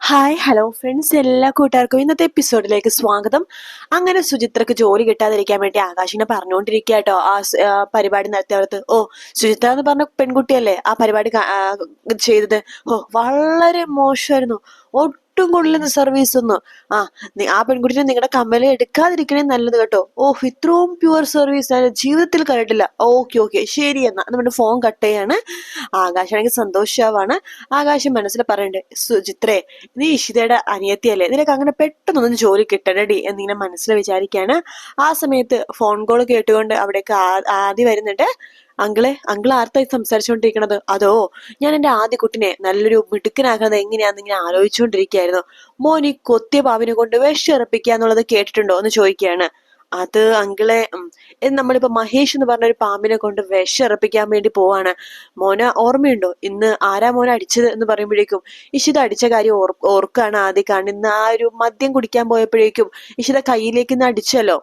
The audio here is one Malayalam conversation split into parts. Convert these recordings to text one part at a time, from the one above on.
ഹായ് ഹലോ ഫ്രണ്ട്സ് എല്ലാ കൂട്ടുകാർക്കും ഇന്നത്തെ എപ്പിസോഡിലേക്ക് സ്വാഗതം. അങ്ങനെ സുചിത്രക്ക് ജോലി കിട്ടാതിരിക്കാൻ വേണ്ടി ആകാശിനെ പറഞ്ഞുകൊണ്ടിരിക്കുക കേട്ടോ ആ പരിപാടി നടത്തിയവർക്ക് ഓ സുചിത്ര എന്ന് പറഞ്ഞ പെൺകുട്ടിയല്ലേ ആ പരിപാടി ചെയ്തത്? ഓ വളരെ മോശമായിരുന്നു. ഒട്ടും കൊള്ളുന്ന സർവീസ് ഒന്നും ആ ആ പെൺകുട്ടിനെ നിങ്ങളുടെ കമ്മൽ എടുക്കാതിരിക്കണേ നല്ലത് കേട്ടോ. ഓ ഇത്രയും പ്യുവർ സർവീസ് ഞാൻ ജീവിതത്തിൽ കണ്ടിട്ടില്ല. ഓക്കെ ഓക്കെ ശരി എന്നാ. നമ്മുടെ ഫോൺ കട്ട് ചെയ്യാണ്. ആകാശാണെങ്കിൽ സന്തോഷാവാണ്. ആകാശം മനസ്സിൽ പറയണ്ടേ സുചിത്രേ നീ ഇഷിതയുടെ അനിയത്തിയല്ലേ? നിനക്ക് അങ്ങനെ പെട്ടെന്നൊന്നും ജോലി കിട്ടണടി എന്നിങ്ങനെ മനസ്സിൽ വിചാരിക്കാണ്. ആ സമയത്ത് ഫോൺ കോൾ കേട്ടുകൊണ്ട് അവിടേക്ക് ആദ്യ വരുന്നുണ്ട്. അങ്കിളെ അങ്കിൾ ആർത്തായി സംസാരിച്ചുകൊണ്ടിരിക്കണത് അതോ ഞാൻ എന്റെ ആദ്യ കുട്ടിനെ നല്ലൊരു മിടുക്കനാക്കുന്നത് എങ്ങനെയാന്ന് ഇങ്ങനെ ആലോചിച്ചുകൊണ്ടിരിക്കുകയായിരുന്നു മോൻ ഈ കൊത്തിയ പാവിനെ കൊണ്ട് വിഷറപ്പിക്കുക എന്നുള്ളത് കേട്ടിട്ടുണ്ടോ എന്ന് ചോദിക്കുകയാണ്. അത് അങ്കിളെ നമ്മളിപ്പോ മഹേഷ് എന്ന് പറഞ്ഞ ഒരു പാമ്പിനെ കൊണ്ട് വിഷറപ്പിക്കാൻ വേണ്ടി പോവാണ്. മോന ഓർമ്മയുണ്ടോ? ഇന്ന് ആരാ മോന അടിച്ചത് എന്ന് പറയുമ്പോഴേക്കും ഇഷിത അടിച്ച കാര്യം ഓർ ഓർക്കാണ് ആദ്യം കാണുന്ന ആ ഒരു മദ്യം കുടിക്കാൻ പോയപ്പോഴേക്കും ഇഷിത കയ്യിലേക്ക് ഇന്ന് അടിച്ചല്ലോ.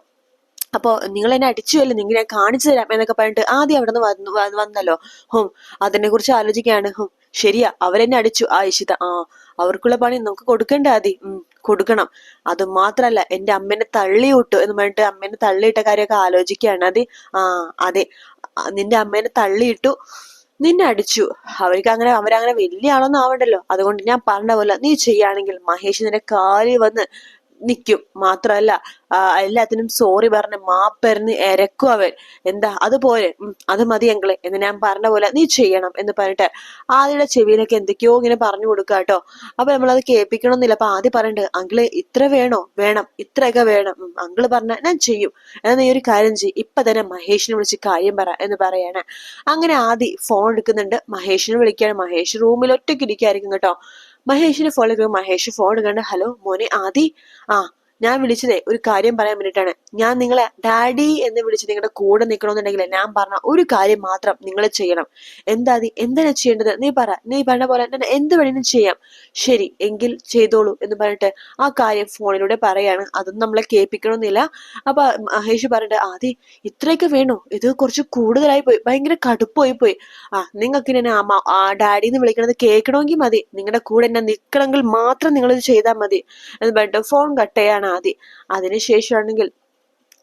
അപ്പോ നിങ്ങൾ എന്നെ അടിച്ചുവല്ലോ നിങ്ങൾ ഞാൻ കാണിച്ചു തരാം എന്നൊക്കെ പറഞ്ഞിട്ട് ആദ്യം അവിടെ നിന്ന് വന്നു വന്നല്ലോ. ഹും അതിനെ കുറിച്ച് ആലോചിക്കുകയാണ്. ഹും ശരിയാ അവരെന്നെ അടിച്ചു. ആ ഇഷിത ആ അവർക്കുള്ള പണി നമുക്ക് കൊടുക്കണ്ടേ ആദ്യം ഉം കൊടുക്കണം. അത് മാത്രല്ല എന്റെ അമ്മേനെ തള്ളി വിട്ടു എന്ന് പറഞ്ഞിട്ട് അമ്മേനെ തള്ളിയിട്ട കാര്യമൊക്കെ ആലോചിക്കുകയാണ് അതെ ആ അതെ. നിന്റെ അമ്മേനെ തള്ളിയിട്ടു നിന്നെ അടിച്ചു. അവർക്ക് അങ്ങനെ അവരങ്ങനെ വലിയ ആളൊന്നും ആവണ്ടല്ലോ. അതുകൊണ്ട് ഞാൻ പറഞ്ഞ പോലെ നീ ചെയ്യുകയാണെങ്കിൽ മഹേഷ് നിന്റെ കാലിൽ വന്ന് നിൽക്കും മാത്രമല്ല എല്ലാത്തിനും സോറി പറഞ്ഞ് മാപ്പറിഞ്ഞ് ഇരക്കും അവൻ. എന്താ? അതുപോലെ അത് മതി എങ്കിൽ എന്ന് ഞാൻ പറഞ്ഞ പോലെ നീ ചെയ്യണം എന്ന് പറഞ്ഞിട്ട് ആദ്യയുടെ ചെവിയിലൊക്കെ എന്തൊക്കെയോ ഇങ്ങനെ പറഞ്ഞു കൊടുക്കുക കേട്ടോ അപ്പൊ നമ്മളത് കേൾപ്പിക്കണമെന്നില്ല. അപ്പൊ ആദ്യം പറയണ്ട് അങ്കിൾ ഇത്ര വേണോ? വേണം. ഇത്രയൊക്കെ വേണം. അങ്കിൾ പറഞ്ഞ ഞാൻ ചെയ്യും. എന്നാൽ നീ ഒരു കാര്യം ചെയ്യും. ഇപ്പൊ തന്നെ മഹേഷിനെ വിളിച്ച് കാര്യം പറ എന്ന് പറയാണ്. അങ്ങനെ ആദി ഫോൺ എടുക്കുന്നുണ്ട്. മഹേഷിനെ വിളിക്കുകയാണ് മഹേഷ് റൂമിൽ ഒറ്റയ്ക്ക് ഇരിക്കായിരിക്കും കേട്ടോ. മഹേഷിന് ഫോളോ ചെയ്തു മഹേഷ് ഫോൺ കണ്ട് ഹലോ മോനെ ആദി? ആ ഞാൻ വിളിച്ചതേ ഒരു കാര്യം പറയാൻ വേണ്ടിയിട്ടാണ്. ഞാൻ നിങ്ങളെ ഡാഡി എന്ന് വിളിച്ച് നിങ്ങളുടെ കൂടെ നിൽക്കണമെന്നുണ്ടെങ്കിൽ ഞാൻ പറഞ്ഞ ഒരു കാര്യം മാത്രം നിങ്ങൾ ചെയ്യണം. എന്താ നീ ചെയ്യേണ്ടത്? നീ പറ. നീ പറഞ്ഞ പോലെ ഞാൻ എന്ത് വേണേലും ചെയ്യാം. ശരി എങ്കിൽ ചെയ്തോളൂ എന്ന് പറഞ്ഞിട്ട് ആ കാര്യം ഫോണിലൂടെ പറയാണ്. അതൊന്നും നമ്മളെ കേൾപ്പിക്കണമെന്നില്ല. അപ്പൊ മഹേഷ് പറഞ്ഞിട്ട് ആദ്യ ഇത്രയൊക്കെ വേണോ? ഇത് കുറച്ച് കൂടുതലായി പോയി. ഭയങ്കര കടുപ്പായി പോയി. ആ നിങ്ങൾക്ക് ഇനി അമ്മ ആ ഡാഡി എന്ന് വിളിക്കണത് കേൾക്കണമെങ്കിൽ മതി. നിങ്ങളുടെ കൂടെ എന്നെ നിൽക്കണമെങ്കിൽ മാത്രം നിങ്ങൾ ഇത് ചെയ്താൽ മതി. എന്ന് പറഞ്ഞിട്ട് ഫോൺ കട്ട് ചെയ്യാണ്. ആദ്യം അതിനുശേഷമാണെങ്കിൽ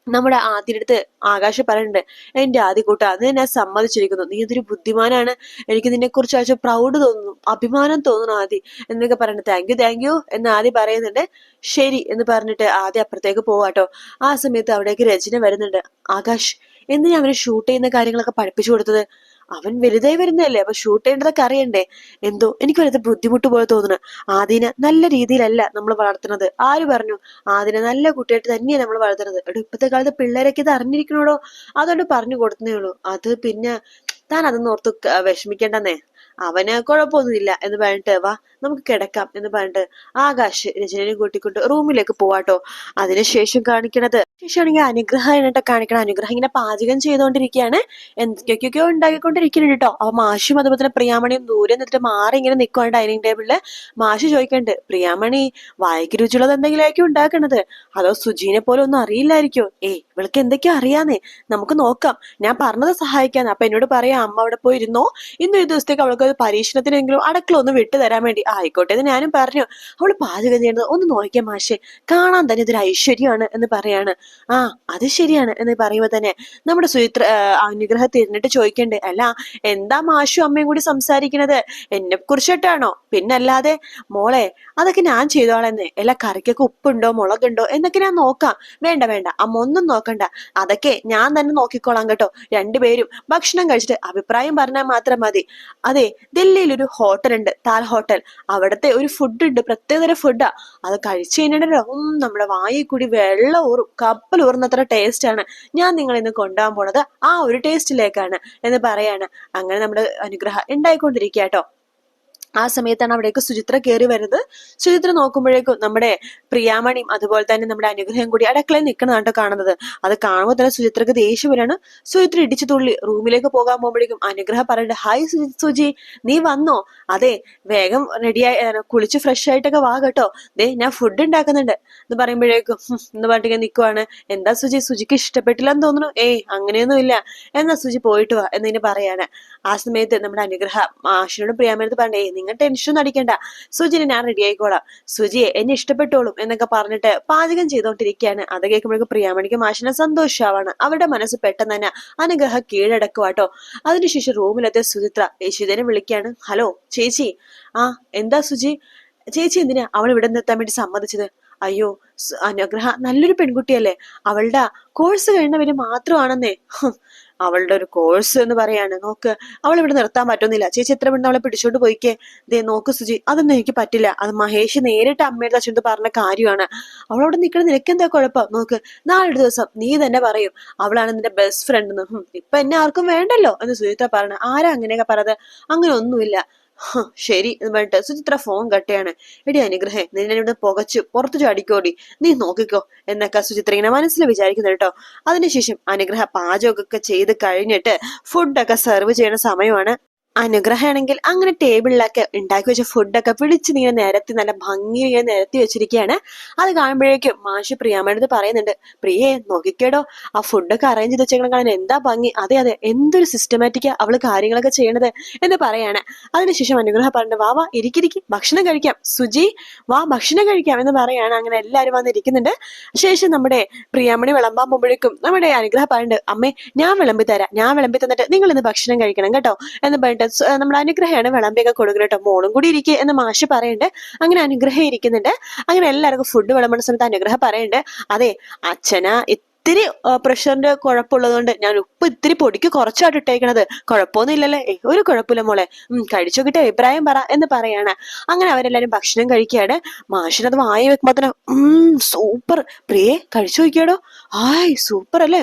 നമ്മുടെ ആദ്യടുത്ത് ആകാശ പറയുന്നുണ്ട് ആദ്യ കൂട്ട അത് ഞാൻ സമ്മതിച്ചിരിക്കുന്നു. നീ ഇതൊരു ബുദ്ധിമാനാണ്. എനിക്ക് നിന്നെ കുറിച്ച് അയച്ച പ്രൗഡ് തോന്നുന്നു അഭിമാനം തോന്നുന്നു ആദി എന്നൊക്കെ പറയുന്നത് താങ്ക് യു താങ്ക് യു എന്ന് ആദ്യം പറയുന്നുണ്ട്. ശരി എന്ന് പറഞ്ഞിട്ട് ആദ്യം അപ്പുറത്തേക്ക് പോവാട്ടോ ആ സമയത്ത് അവിടേക്ക് രചന വരുന്നുണ്ട്. ആകാശ് എന്തിനാ അവന് ഷൂട്ട് ചെയ്യുന്ന കാര്യങ്ങളൊക്കെ പഠിപ്പിച്ചു കൊടുത്തത്? അവൻ വലുതായി വരുന്നതല്ലേ? അപ്പൊ ഷൂട്ട് ചെയ്യേണ്ടതൊക്കെ അറിയണ്ടേ? എന്തോ എനിക്ക് വലുത് ബുദ്ധിമുട്ട് പോലെ തോന്നുന്നു. ആദിനെ നല്ല രീതിയിലല്ല നമ്മൾ വളർത്തുന്നത്. ആര് പറഞ്ഞു? ആദിനെ നല്ല കുട്ടിയായിട്ട് തന്നെയാണ് നമ്മൾ വളർത്തുന്നത്. എടോ ഇപ്പോഴത്തെ കാലത്ത് പിള്ളേരൊക്കെ ഇത് അറിഞ്ഞിരിക്കണോടോ? അതുകൊണ്ട് പറഞ്ഞു കൊടുത്തേ ഉള്ളൂ. അത് പിന്നെ താൻ അതൊന്നും ഓർത്ത് വിഷമിക്കേണ്ടെന്നേ. അവന് കുഴപ്പമൊന്നുമില്ല എന്ന് പറഞ്ഞിട്ട് വാ നമുക്ക് കിടക്കാം എന്ന് പറഞ്ഞിട്ട് ആകാശ് രചനയെ കൂട്ടിക്കൊണ്ട് റൂമിലേക്ക് പോവാട്ടോ. അതിനുശേഷം കാണിക്കണത് ശേഷമാണെങ്കിൽ അനുഗ്രഹം എന്നിട്ട് കാണിക്കണം അനുഗ്രഹം ഇങ്ങനെ പാചകം ചെയ്തുകൊണ്ടിരിക്കുകയാണ്. എന്തൊക്കെയൊക്കെയോ ഉണ്ടാക്കിക്കൊണ്ടിരിക്കുന്നുണ്ട് കേട്ടോ അപ്പൊ മാഷും അതുപോലെ തന്നെ പ്രിയാമണിയും ദൂരെ നിന്നിട്ട് മാറി ഇങ്ങനെ നിൽക്കുവാണ് ഡൈനിങ് ടേബിളിൽ. മാഷ് ചോദിക്കണ്ട് പ്രിയാമണി വായിക്ക് രുചിയുള്ളത് എന്തെങ്കിലുമായിരിക്കും ഉണ്ടാക്കണത്? അതോ സുജീനെ പോലെ ഒന്നും അറിയില്ലായിരിക്കോ? ഏയ് ഇവൾക്ക് എന്തൊക്കെയോ അറിയാന്നേ. നമുക്ക് നോക്കാം. ഞാൻ പറഞ്ഞത് സഹായിക്കാന്ന്. അപ്പൊ എന്നോട് പറയാം അമ്മ അവിടെ പോയിരുന്നോ? ഇന്ന് ഒരു ദിവസത്തേക്ക് അവൾക്ക് ഒരു പരീക്ഷണത്തിനെങ്കിലും അടക്കളൊന്ന് വിട്ടു തരാൻ വേണ്ടി. ആയിക്കോട്ടെ എന്ന് ഞാനും പറഞ്ഞു. അവൾ പാചകം ചെയ്യുന്നത് ഒന്ന് നോക്കിയ മാഷെ. കാണാൻ തന്നെ ഇതൊരു ഐശ്വര്യമാണ് എന്ന് പറയാണ്. ആ അത് ശരിയാണ്. എന്ന് പറയുമ്പോ തന്നെ നമ്മുടെ സുചിത്ര അനുഗ്രഹം തിരിഞ്ഞിട്ട് ചോദിക്കണ്ടേ അല്ല എന്താ മാഷു അമ്മയും കൂടി സംസാരിക്കണത്? എന്നെ കുറിച്ചിട്ടാണോ പിന്നല്ലാതെ മോളെ അതൊക്കെ ഞാൻ ചെയ്തോളന്നെ. എല്ലാ കറിക്കൊക്കെ ഉപ്പുണ്ടോ മുളകുണ്ടോ എന്നൊക്കെ ഞാൻ നോക്കാം. വേണ്ട വേണ്ട അമ്മ ഒന്നും നോക്കണ്ട. അതൊക്കെ ഞാൻ തന്നെ നോക്കിക്കോളാം കേട്ടോ. രണ്ടുപേരും ഭക്ഷണം കഴിച്ചിട്ട് അഭിപ്രായം പറഞ്ഞാൽ മാത്രം മതി. അതെ ദില്ലിയിൽ ഒരു ഹോട്ടൽ ഉണ്ട് താൽ ഹോട്ടൽ. അവിടുത്തെ ഒരു ഫുഡ് ഉണ്ട് പ്രത്യേകതര ഫുഡാ അത് കഴിച്ചു കഴിഞ്ഞിട്ടുണ്ടല്ലോ. നമ്മുടെ വായിൽ കൂടി വെള്ളം ഊറും. കപ്പൽ ഊറുന്നത്ര ടേസ്റ്റ് ആണ്. ഞാൻ നിങ്ങളെ ഇന്ന് കൊണ്ടുപോകാൻ പോണത് ആ ഒരു ടേസ്റ്റിലേക്കാണ് എന്ന് പറയാണ്. അങ്ങനെ നമ്മുടെ അനുഗ്രഹം ഉണ്ടായിക്കൊണ്ടിരിക്കുക കേട്ടോ ആ സമയത്താണ് അവിടേക്ക് സുചിത്ര കയറി വരുന്നത്. സുചിത്ര നോക്കുമ്പോഴേക്കും നമ്മുടെ പ്രിയാമണിയും അതുപോലെ തന്നെ നമ്മുടെ അനുഗ്രഹം കൂടി അടുക്കളയിൽ നിൽക്കുന്നതാണ് കാണുന്നത്. അത് കാണുമ്പോൾ തന്നെ സുചിത്രക്ക് ദേഷ്യം വരാണ് സുചിത്ര ഇടിച്ചു തുള്ളി റൂമിലേക്ക് പോകാൻ പോകുമ്പോഴേക്കും അനുഗ്രഹം പറയുന്നത് ഹായ് സുജി നീ വന്നോ? അതെ വേഗം റെഡിയായി കുളിച്ച് ഫ്രഷ് ആയിട്ടൊക്കെ വാ കേട്ടോ. ദേ ഞാൻ ഫുഡ് ഉണ്ടാക്കുന്നുണ്ട്. എന്ന് പറയുമ്പോഴേക്കും എന്ന് പറഞ്ഞിട്ട് നിൽക്കുവാണ് എന്താ സുജി സുജിക്ക് ഇഷ്ടപ്പെട്ടില്ല എന്ന് തോന്നുന്നു? ഏയ് അങ്ങനെയൊന്നും ഇല്ല. എന്നാ സുജി പോയിട്ട് വാ. എന്നതിന് പറയാണ്. ആ സമയത്ത് നമ്മുടെ അനുഗ്രഹ ആശിനോട് പ്രിയാമനത്ത് പറഞ്ഞേ നിങ്ങൾ ടെൻഷൻ അടിക്കണ്ട. സുജിനെ ഞാൻ റെഡി ആയിക്കോളാം. സുജിയെ എന്നെ ഇഷ്ടപ്പെട്ടോളും എന്നൊക്കെ പറഞ്ഞിട്ട് പാചകം ചെയ്തുകൊണ്ടിരിക്കുകയാണ് അത് കേൾക്കുമ്പോഴേക്കും പ്രിയാമണിക്ക് മാഷിനെ സന്തോഷമാവാണ് അവരുടെ മനസ്സ് പെട്ടെന്ന് തന്നെ അനുഗ്രഹ കീഴടക്കുവാട്ടോ. അതിനുശേഷം റൂമിലെത്തിയ സുചിത്ര യേശുദേനെ വിളിക്കുകയാണ് ഹലോ ചേച്ചി. ആ എന്താ സുജി? ചേച്ചി എന്തിനാ അവൾ ഇവിടെ നിർത്താൻ വേണ്ടി സമ്മതിച്ചത്? അയ്യോ അനുഗ്രഹ നല്ലൊരു പെൺകുട്ടിയല്ലേ. അവളുടെ കോഴ്സ് കഴിഞ്ഞവര് മാത്രമാണെന്നേ. അവളുടെ ഒരു കോഴ്സ് എന്ന് പറയാണ്. നോക്ക് അവൾ ഇവിടെ നിർത്താൻ പറ്റുന്നില്ല. ചേച്ചി എത്ര പെണ്ണ് അവളെ പിടിച്ചോണ്ട് പോയിക്കേ? ദേ നോക്ക് സുജി അതൊന്നും എനിക്ക് പറ്റില്ല. അത് മഹേഷ് നേരിട്ട് അമ്മയുടെ അച്ഛനോട് പറഞ്ഞ കാര്യമാണ്. അവളവിടെ നിൽക്കണ നിനക്ക് എന്താ കുഴപ്പം? നോക്ക് നാളെ ദിവസം നീ തന്നെ പറയും അവളാണ് നിന്റെ ബെസ്റ്റ് ഫ്രണ്ട് എന്ന് ഇപ്പൊ എന്നെ ആർക്കും വേണ്ടല്ലോ? എന്ന് സുജിത പറഞ്ഞു ആരാ അങ്ങനെയൊക്കെ പറഞ്ഞത്? അങ്ങനെ ഒന്നുമില്ല ശരി എന്ന് പറഞ്ഞിട്ട് സുചിത്ര ഫോൺ കട്ടയാണ്. എടി അനുഗ്രഹേ നിന്നോട് പുകച്ച് പുറത്തു ചാടിക്കോടി. നീ നോക്കിക്കോ എന്നൊക്കെ സുചിത്ര ഇങ്ങനെ മനസ്സിൽ വിചാരിക്കുന്നു കേട്ടോ. അതിനുശേഷം അനുഗ്രഹ പാചകമൊക്കെ ചെയ്ത് കഴിഞ്ഞിട്ട് ഫുഡൊക്കെ സെർവ് ചെയ്യുന്ന സമയമാണ്. അനുഗ്രഹമാണെങ്കിൽ അങ്ങനെ ടേബിളിലൊക്കെ ഉണ്ടാക്കി വെച്ച ഫുഡൊക്കെ പിടിച്ച് നീങ്ങനെ നിരത്തി നല്ല ഭംഗി ഇങ്ങനെ നിരത്തി വെച്ചിരിക്കുകയാണ്. അത് കാണുമ്പോഴേക്കും മാഷി പ്രിയാമ്മയുടെ പറയുന്നുണ്ട് പ്രിയേ നോക്കിക്കേടോ ആ ഫുഡൊക്കെ അറേഞ്ച് ചെയ്ത് വെച്ചേക്കണം കാണാൻ എന്താ ഭംഗി? അതെ അതെ എന്തൊരു സിസ്റ്റമാറ്റിക്കാ അവൾ കാര്യങ്ങളൊക്കെ ചെയ്യണത് എന്ന് പറയാണ്. അതിനുശേഷം അനുഗ്രഹം പറഞ്ഞു വാ വാ ഇരിക്കിരിക്കി ഭക്ഷണം കഴിക്കാം. സുജി വാ ഭക്ഷണം കഴിക്കാം എന്ന് പറയാണ്. അങ്ങനെ എല്ലാവരും വന്നിരിക്കുന്നുണ്ട് ശേഷം നമ്മുടെ പ്രിയാമണി വിളമ്പാൻ പോകുമ്പോഴേക്കും നമ്മുടെ അനുഗ്രഹം പറയുന്നുണ്ട് അമ്മേ ഞാൻ വിളമ്പി തരാം ഞാൻ വിളമ്പി തന്നിട്ട് നിങ്ങൾ ഇന്ന് ഭക്ഷണം കഴിക്കണം കേട്ടോ എന്ന് പറഞ്ഞിട്ട് സ്- നമ്മൾ അനുഗ്രഹമാണ് വിളമ്പിയൊക്കെ കൊടുക്കുന്നത് കേട്ടോ. മോളും കൂടി ഇരിക്കുക എന്ന് മാഷ് പറയുന്നുണ്ട്. അങ്ങനെ അനുഗ്രഹം ഇരിക്കുന്നുണ്ട്. അങ്ങനെ എല്ലാവർക്കും ഫുഡ് വിളമ്പുന്ന സമയത്ത് അനുഗ്രഹം പറയുന്നുണ്ട്. അതെ അച്ഛനാ ഇത്തിരി പ്രഷറിന്റെ കുഴപ്പമുള്ളതുകൊണ്ട് ഞാൻ ഉപ്പ് ഇത്തിരി പൊടിക്ക് കുറച്ചായിട്ട് ഇട്ടേക്കണത്. കുഴപ്പമൊന്നും ഇല്ലല്ലേ ഒരു കുഴപ്പമില്ല മോളെ. ഉം കഴിച്ചു കിട്ടിയ അഭിപ്രായം പറ എന്ന് പറയാണ്. അങ്ങനെ അവരെല്ലാരും ഭക്ഷണം കഴിക്കുകയാണ് മാഷിനത് വായി വെക്കുമ്പോ തന്നെ സൂപ്പർ. പ്രിയേ കഴിച്ചു നോക്കിയാടോ? ആയ് സൂപ്പർ അല്ലേ?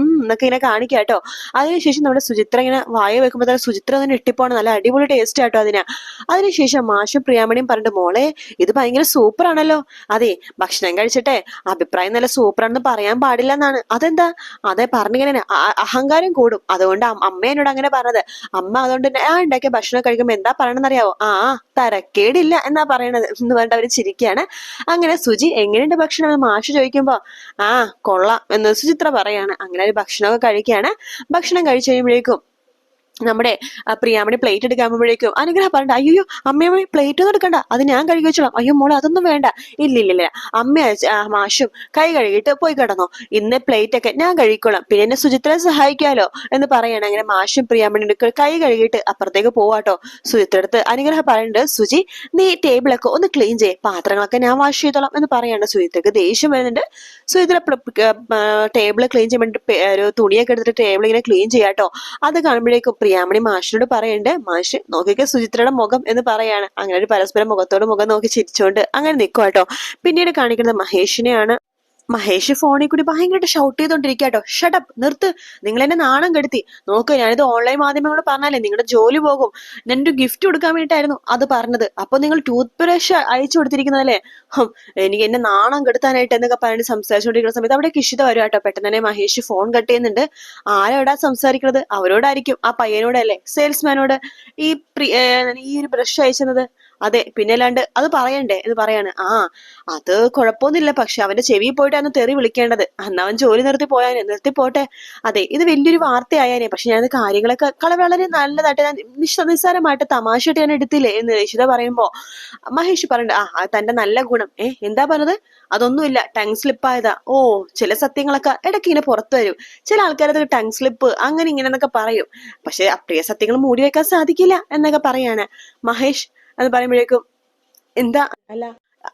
എന്നൊക്കെ ഇങ്ങനെ കാണിക്കുക കേട്ടോ. അതിനുശേഷം നമ്മുടെ സുചിത്ര ഇങ്ങനെ വായ വെക്കുമ്പോൾ തന്നെ സുചിത്ര തന്നെ ഇട്ടിപ്പോണ നല്ല അടിപൊളി ടേസ്റ്റ് ആട്ടോ അതിന്. അതിനുശേഷം മാഷും പ്രിയാമണിയും പറഞ്ഞിട്ട് മോളെ ഇത് ഭയങ്കര സൂപ്പർ ആണല്ലോ അതെ ഭക്ഷണം കഴിച്ചിട്ടെ അഭിപ്രായം നല്ല സൂപ്പർ ആണെന്ന് പറയാൻ പാടില്ല. എന്നാണ് അതെന്താ? അതെ പറഞ്ഞിങ്ങനെ അഹങ്കാരം കൂടും. അതുകൊണ്ട് അമ്മ എന്നോട് അങ്ങനെ പറഞ്ഞത്. അമ്മ അതുകൊണ്ട് ആ ഉണ്ടാക്കിയ ഭക്ഷണം കഴിക്കുമ്പോൾ എന്താ പറയണെന്നറിയാവോ? ആ തരക്കേടില്ല എന്നാ പറയണത് എന്ന് പറഞ്ഞിട്ട് അവർ ചിരിക്കുകയാണ് അങ്ങനെ സുജി എങ്ങനെയുണ്ട് ഭക്ഷണം മാഷ് ചോദിക്കുമ്പോ ആ കൊള്ളാം എന്ന് സുചിത്ര പറയാണ്. അങ്ങനെ ഒരു ഭക്ഷണമൊക്കെ കഴിക്കുകയാണ് ഭക്ഷണം കഴിച്ചു കഴിയുമ്പോഴേക്കും നമ്മുടെ പ്രിയാമണി പ്ലേറ്റ് എടുക്കാൻ പോകുമ്പോഴേക്കും അനുഗ്രഹ പറഞ്ഞിട്ട് അയ്യോ അമ്മയമ്മ പ്ലേറ്റ് ഒന്നും എടുക്കണ്ട. അത് ഞാൻ കഴുകി വെച്ചോളാം. അയ്യോ മോളെ അതൊന്നും വേണ്ട. ഇല്ല ഇല്ല ഇല്ല. അമ്മ മാഷും കൈ കഴുകിയിട്ട് പോയി കിടന്നോ. ഇന്ന് പ്ലേറ്റ് ഒക്കെ ഞാൻ കഴുകിക്കോളാം. പിന്നെ എന്നെ സുചിത്രയെ സഹായിക്കാലോ എന്ന് പറയണം. അങ്ങനെ മാഷും പ്രിയാമണി കൈ കഴുകിയിട്ട് അപ്പുറത്തേക്ക് പോവാട്ടോ സുചിത്ര അടുത്ത് അനുഗ്രഹ പറയുന്നുണ്ട് സുചി നീ ടേബിളൊക്കെ ഒന്ന് ക്ലീൻ ചെയ്യേ. പാത്രങ്ങളൊക്കെ ഞാൻ വാഷ് ചെയ്തോളാം എന്ന് പറയാണ്. സുചിത്രക്ക് ദേഷ്യം വരുന്നുണ്ട്. സുചിത്ര ടേബിൾ ക്ലീൻ ചെയ്യാൻ ഒരു തുണിയൊക്കെ എടുത്തിട്ട് ടേബിൾ ഇങ്ങനെ ക്ലീൻ ചെയ്യാട്ടോ അത് കാണുമ്പോഴേക്കും പ്രിയാമണി മാഷിനോട് പറയണ്ടേ മാഷ് നോക്കിക്ക സുചിത്രയുടെ മുഖം എന്ന് പറയാണ്. അങ്ങനെ ഒരു പരസ്പരം മുഖത്തോട് മുഖം നോക്കി ചിരിച്ചോണ്ട് അങ്ങനെ നിൽക്കും കേട്ടോ പിന്നീട് കാണിക്കുന്നത് മഹേഷിനെയാണ്. മഹേഷ് ഫോണിൽ കൂടി ഭയങ്കരമായിട്ട് ഷൗട്ട് ചെയ്തോണ്ടിരിക്കുക കേട്ടോ ഷട്ടപ്പ് നിർത്ത്. നിങ്ങൾ എന്നെ നാണം കെടുത്തി. നോക്ക് ഞാനിത് ഓൺലൈൻ മാധ്യമങ്ങളോട് പറഞ്ഞാലേ നിങ്ങളുടെ ജോലി പോകും. ഞാനൊരു ഗിഫ്റ്റ് കൊടുക്കാൻ വേണ്ടിയിട്ടായിരുന്നു അത് പറഞ്ഞത്. അപ്പൊ നിങ്ങൾ ടൂത്ത് ബ്രഷ് അയച്ചു കൊടുത്തിരിക്കുന്നതല്ലേ എനിക്ക് എന്നെ നാണം കെടുത്താനായിട്ട് എന്നൊക്കെ പറഞ്ഞിട്ട് സംസാരിച്ചുകൊണ്ടിരിക്കുന്ന സമയത്ത് അവിടെ കിഷിത വരും കേട്ടോ പെട്ടെന്ന് തന്നെ മഹേഷ് ഫോൺ കട്ട് ചെയ്യുന്നുണ്ട്. ആരോടാ സംസാരിക്കുന്നത്? അവരോടായിരിക്കും. ആ പയ്യനോടല്ലേ? സെയിൽസ്മാനോട് ഈ ഈ ഒരു ബ്രഷ് അയച്ചത് അതെ പിന്നെ അല്ലാണ്ട് അത് പറയണ്ടേ? എന്ന് പറയാണ് ആ അത് കുഴപ്പമൊന്നുമില്ല. പക്ഷെ അവന്റെ ചെവി പോയിട്ടാണ് തെറി വിളിക്കേണ്ടത്. അന്നവൻ ജോലി നിർത്തി പോയാനെ നിർത്തി പോട്ടെ. അതെ ഇത് വലിയൊരു വാർത്തയായാനേ. പക്ഷെ ഞാൻ കാര്യങ്ങളൊക്കെ കള വളരെ നല്ലതായിട്ട് ഞാൻ നിസ്സനിസ്സാരമായിട്ട് തമാശയായിട്ട് ഞാൻ എടുത്തില്ലേ എന്ന് രക്ഷിത പറയുമ്പോ മഹേഷ് പറയണ്ട ആ തന്റെ നല്ല ഗുണം. ഏ എന്താ പറഞ്ഞത്? അതൊന്നുമില്ല ടങ് സ്ലിപ്പ് ആയതാ. ഓ ചില സത്യങ്ങളൊക്കെ ഇടയ്ക്ക് ഇങ്ങനെ പുറത്തു വരും. ചില ആൾക്കാരത് ടങ് സ്ലിപ്പ് അങ്ങനെ ഇങ്ങനെ എന്നൊക്കെ പറയും. പക്ഷെ അപ്രിയ സത്യങ്ങൾ മൂടി വെക്കാൻ സാധിക്കില്ല എന്നൊക്കെ പറയാണ് മഹേഷ്. എന്ന് പറയുമ്പോഴേക്കും എന്താ? അല്ല.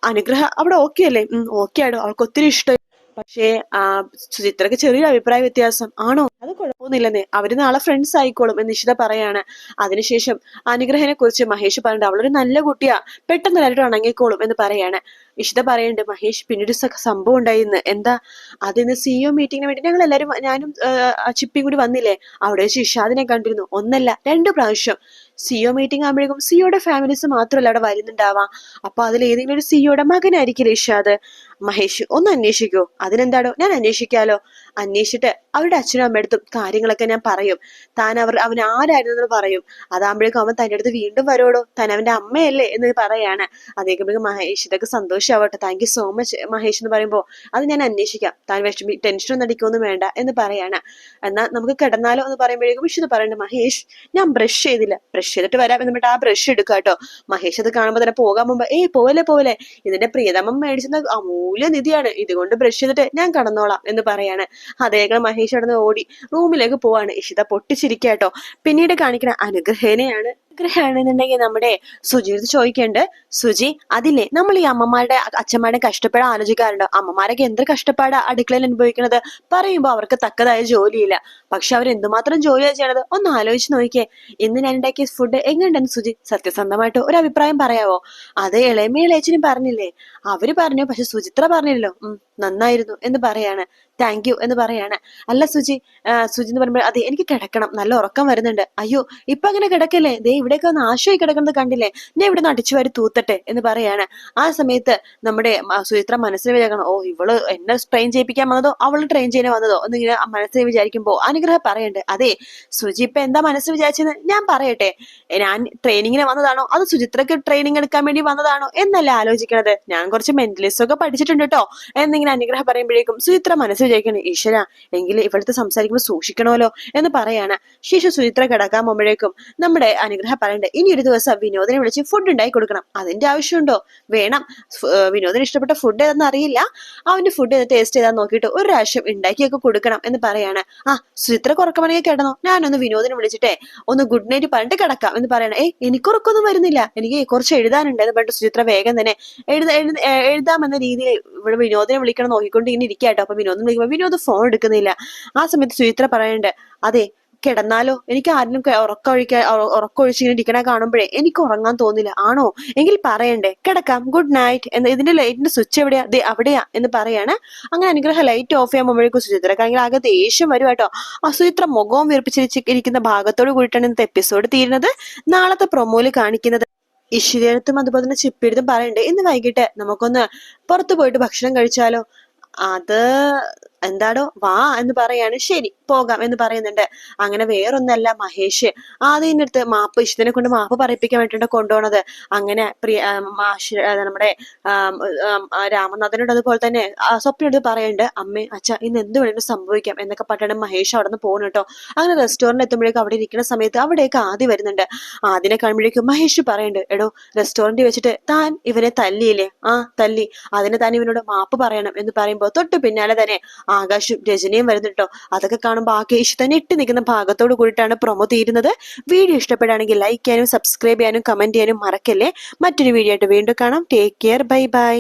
അനുഗ്രഹ അവിടെ ഓക്കെ അല്ലേ? ഓക്കെ ആടോ. അവൾക്ക് ഒത്തിരി ഇഷ്ടം. പക്ഷേ ആ സുചിത്രക്ക് ചെറിയൊരു അഭിപ്രായ വ്യത്യാസം. ആണോ? അത് കുഴപ്പമൊന്നുമില്ലെന്നേ അവർ നാളെ ഫ്രണ്ട്സ് ആയിക്കോളും എന്ന് നിഷിത പറയാണ്. അതിനുശേഷം അനുഗ്രഹനെ കുറിച്ച് മഹേഷ് പറഞ്ഞിട്ട് അവളൊരു നല്ല കുട്ടിയാ. പെട്ടെന്ന് എല്ലാവരും ഉണങ്ങിക്കോളും എന്ന് പറയാണ്. ഇഷിത പറയുന്നുണ്ട് മഹേഷ് പിന്നീട് സംഭവം ഉണ്ടായിന്ന് എന്താ? അതിന്ന് സിഇഒ മീറ്റിംഗിന് വേണ്ടി ഞങ്ങൾ എല്ലാരും ഞാനും ചിപ്പിയും കൂടി വന്നില്ലേ? അവിടെ വെച്ച് ഇഷാദിനെ കണ്ടിരുന്നു. ഒന്നല്ല രണ്ട് പ്രാവശ്യം. സിഇഒ മീറ്റിംഗ് ആകുമ്പോഴേക്കും സിഒയുടെ ഫാമിലീസ് മാത്രമല്ല അവിടെ വരുന്നുണ്ടാവാം അപ്പൊ അതിൽ ഏതെങ്കിലും ഒരു സിഒയുടെ മകനായിരിക്കില്ലേ ഇഷാദ് മഹേഷ് ഒന്ന് അന്വേഷിക്കൂ. അതിനെന്താടോ? ഞാൻ അന്വേഷിക്കാലോ. അന്വേഷിച്ചിട്ട് അവരുടെ അച്ഛനും അമ്മയടുത്തും കാര്യങ്ങളൊക്കെ ഞാൻ പറയും. താൻ അവർ അവൻ ആരായിരുന്നു പറയും. അതാകുമ്പോഴേക്കും അവൻ തന്റെ അടുത്ത് വീണ്ടും വരോടോ? താൻ അവന്റെ അമ്മയല്ലേ? എന്ന് പറയാണ്. അതേക്കുമ്പോഴേക്കും മഹേഷ് ഇതൊക്കെ സന്തോഷമാവട്ടെ thank you so much Mahesh എന്ന് പറയുമ്പോൾ അത് ഞാൻ അന്വേഷിക്കാം. താൻ വിഷമി ടെൻഷനൊന്നും അടിക്കൊന്നും വേണ്ട എന്ന് പറയാണ്. എന്നാൽ നമുക്ക് കിടന്നാലോ എന്ന് പറയുമ്പോഴേക്കും വിഷു പറയുന്നുണ്ട് മഹേഷ് ഞാൻ ബ്രഷ് ചെയ്തില്ല. ബ്രഷ് ചെയ്തിട്ട് വരാം. എന്ന് എന്നിട്ട് ആ ബ്രഷ് എടുക്കാട്ടോ. കേട്ടോ മഹേഷ് അത് കാണുമ്പോൾ തന്നെ പോകാൻ മുമ്പ് ഏയ് പോലെ പോലെ. ഇതിന്റെ പ്രിയതമം മേടിച്ചത് അമൂല്യ നിധിയാണ്. ഇതുകൊണ്ട് ബ്രഷ് ചെയ്തിട്ട് ഞാൻ കടന്നോളാം എന്ന് പറയാണ്. അതേകൾ മഹേഷ് അവിടെ ഓടി റൂമിലേക്ക് പോവാണ്. ഇഷിത പൊട്ടിച്ചിരിക്കാട്ടോ പിന്നീട് കാണിക്കുന്ന അനുഗ്രഹേനയാണ് അനുഗ്രഹാണെന്നുണ്ടെങ്കിൽ നമ്മുടെ സുജിത്ത് ചോദിക്കേണ്ട. സുജി അതില്ലേ? നമ്മൾ ഈ അമ്മമാരുടെ അച്ഛന്മാരുടെ കഷ്ടപ്പെടാൻ ആലോചിക്കാറുണ്ടോ? അമ്മമാരൊക്കെ എന്ത് കഷ്ടപ്പാടാ അടുക്കളയിൽ അനുഭവിക്കുന്നത് പറയുമ്പോൾ അവർക്ക് തക്കതായ ജോലിയില്ല. പക്ഷെ അവർ എന്തുമാത്രം ജോലിയാണ് ചെയ്യണത്? ഒന്ന് ആലോചിച്ച് നോക്കിയേ. ഇന്ന് ഞാൻ ഉണ്ടാക്കിയ ഫുഡ് എങ്ങനെയുണ്ടെന്ന് സുജി? സത്യസന്ധമായിട്ട് ഒരു അഭിപ്രായം പറയാവോ? അത് ഇളയമേ ഇളയച്ചനും പറഞ്ഞില്ലേ? അവർ പറഞ്ഞു പക്ഷെ സുചിത്ര പറഞ്ഞില്ലല്ലോ. നന്നായിരുന്നു എന്ന് പറയാണ്. താങ്ക് യു എന്ന് പറയാണ്. അല്ല സുജി സുജി എന്ന് പറയുമ്പോൾ അതെ എനിക്ക് കിടക്കണം. നല്ല ഉറക്കം വരുന്നുണ്ട്. അയ്യോ ഇപ്പൊ അങ്ങനെ കിടക്കല്ലേ? ദേ ഇവിടെയൊക്കെ ഒന്ന് ആശയായി കിടക്കുന്നത് കണ്ടില്ലേ? ഞാൻ ഇവിടെ നിന്ന് അടിച്ചു വാരി തൂത്തട്ടെ എന്ന് പറയാണ്. ആ സമയത്ത് നമ്മുടെ സുചിത്ര മനസ്സിൽ വിചാരിക്കണം ഓ ഇവൾ എന്നെ ട്രെയിൻ ചെയ്യിപ്പിക്കാൻ വന്നതോ? അവൾ ട്രെയിൻ ചെയ്യാൻ വന്നതോ? എന്നിങ്ങനെ മനസ്സിൽ വിചാരിക്കുമ്പോ അനുഗ്രഹം പറയണ്ട്. അതെ സുജി ഇപ്പൊ എന്താ മനസ്സിൽ വിചാരിച്ചത് ഞാൻ പറയട്ടെ. ഞാൻ ട്രെയിനിങ്ങിന് വന്നതാണോ? അത് സുചിത്രക്ക് ട്രെയിനിങ് എടുക്കാൻ വേണ്ടി വന്നതാണോ? എന്നല്ല ആലോചിക്കണത്. ഞാൻ കുറച്ച് മെന്റലിസ്റ്റ് ഒക്കെ പഠിച്ചിട്ടുണ്ട് കേട്ടോ എന്നിങ്ങനെ അനുഗ്രഹം പറയുമ്പോഴേക്കും സുചിത്ര മനസ്സിൽ വിചാരിക്കണം ഈശ്വര എങ്കിൽ ഇവിടുത്തെ സംസാരിക്കുമ്പോൾ സൂക്ഷിക്കണമല്ലോ എന്ന് പറയാണ്. ശേഷം സുചിത്ര കിടക്കാൻ പോകുമ്പോഴേക്കും നമ്മുടെ അനുഗ്രഹം പറയണ്ടേ ഇനി ഒരു ദിവസം വിനോദിനെ വിളിച്ച് ഫുഡ് ഉണ്ടാക്കി കൊടുക്കണം. അതിന്റെ ആവശ്യമുണ്ടോ? വേണം. വിനോദിന് ഇഷ്ടപ്പെട്ട ഫുഡ് ഏതെന്ന് അറിയില്ല. അവന്റെ ഫുഡ് ടേസ്റ്റ് ചെയ്താൽ നോക്കിയിട്ട് ഒരു പ്രാവശ്യം ഉണ്ടാക്കിയൊക്കെ കൊടുക്കണം എന്ന് പറയാണ്. ആ സുചിത്ര കുറക്കമണിയെ കിടന്നോ ഞാനൊന്ന് വിനോദിനെ വിളിച്ചിട്ടേ ഒന്ന് ഗുഡ് നൈറ്റ് പറഞ്ഞിട്ട് കിടക്കാം എന്ന് പറയണേ. ഏയ് എനിക്കുറക്കൊന്നും വരുന്നില്ല. എനിക്ക് കുറച്ച് എഴുതാനുണ്ട് എന്ന് പറഞ്ഞിട്ട് സുചിത്ര വേഗം തന്നെ എഴുത എഴുതാമെന്ന രീതിയിൽ ഇവിടെ വിനോദിനെ വിളിക്കണം നോക്കിക്കൊണ്ട് ഇങ്ങനെ ഇരിക്കാട്ടോ അപ്പൊ വിനോദം വിളിക്കുമ്പോൾ വിനോദ് ഫോൺ എടുക്കുന്നില്ല. ആ സമയത്ത് സുചിത്ര പറയണ്ട് അതെ കിടന്നാലോ? എനിക്ക് ആരിലും ഉറക്കൊഴിക്കാൻ ഉറക്കൊഴിച്ച് ഇങ്ങനെ ഇരിക്കണ കാണുമ്പോഴേ എനിക്ക് ഉറങ്ങാൻ തോന്നില്ല. ആണോ? എങ്കിൽ പറയണ്ടേ കിടക്കാം ഗുഡ് നൈറ്റ് എന്ന് ഇതിന്റെ ലൈറ്റിന്റെ സ്വിച്ച് എവിടെയാ? ദേ അവിടെയാ എന്ന് പറയാണ്. അങ്ങനെ അനുഗ്രഹ ലൈറ്റ് ഓഫ് ചെയ്യാൻ ചെയ്യുമ്പോഴേക്കും കാരണം ആകെ ദേഷ്യം വരും കേട്ടോ. സുചിത്ര മുഖവും വീർപ്പിച്ചിരിക്കുന്ന ഭാഗത്തോട് കൂടിയിട്ടാണ് ഇന്നത്തെ എപ്പിസോഡ് തീരുന്നത്. നാളത്തെ പ്രൊമോയിൽ കാണിക്കുന്നത് ഇഷിരത്തും അതുപോലെ തന്നെ ചിപ്പിടുത്തും പറയണ്ടേ? ഇന്ന് വൈകിട്ട് നമുക്കൊന്ന് പുറത്തു പോയിട്ട് ഭക്ഷണം കഴിച്ചാലോ? അത് എന്താടോ വാ എന്ന് പറയാണ്. ശരി പോകാം എന്ന് പറയുന്നുണ്ട്. അങ്ങനെ വേറൊന്നല്ല മഹേഷ്. ആദ്യം അടുത്ത് മാപ്പ് ഇഷ്ടത്തിനെ കൊണ്ട് മാപ്പ് പറയിപ്പിക്കാൻ വേണ്ടിയിട്ട് കൊണ്ടുപോണത്. അങ്ങനെ പ്രിയ മാഷ് നമ്മുടെ രാമനാഥനോട് അതുപോലെ തന്നെ സ്വപ്നോട് പറയുന്നുണ്ട് അമ്മേ അച്ഛ ഇന്ന് എന്ത് വേണമെങ്കിലും സംഭവിക്കാം എന്നൊക്കെ പറഞ്ഞിട്ട് മഹേഷ് അവിടെ നിന്ന് പോകുന്നു കേട്ടോ. അങ്ങനെ റെസ്റ്റോറന്റ് എത്തുമ്പോഴേക്കും അവിടെ ഇരിക്കുന്ന സമയത്ത് അവിടേക്ക് ആദ്യം വരുന്നുണ്ട്. ആദ്യനെ കാണുമ്പോഴേക്കും മഹേഷ് പറയുന്നുണ്ട് എടോ റെസ്റ്റോറന്റ് വെച്ചിട്ട് താൻ ഇവനെ തല്ലിയില്ലേ? ആ തല്ലി. അതിന് താൻ ഇവനോട് മാപ്പ് പറയണം എന്ന് പറയുമ്പോൾ തൊട്ട് പിന്നാലെ തന്നെ ആകാശും രജനിയും വരുന്നുട്ടോ അതൊക്കെ കാണുമ്പോൾ ആകേഷ് തന്നെ ഇട്ട് നിൽക്കുന്ന ഭാഗത്തോട് കൂടിയിട്ടാണ് പ്രൊമോ തീരുന്നത്. വീഡിയോ ഇഷ്ടപ്പെടുകയാണെങ്കിൽ ലൈക്ക് ചെയ്യാനും സബ്സ്ക്രൈബ് ചെയ്യാനും കമന്റ് ചെയ്യാനും മറക്കല്ലേ. മറ്റൊരു വീഡിയോ ആയിട്ട് വീണ്ടും കാണാം. Take care bye bye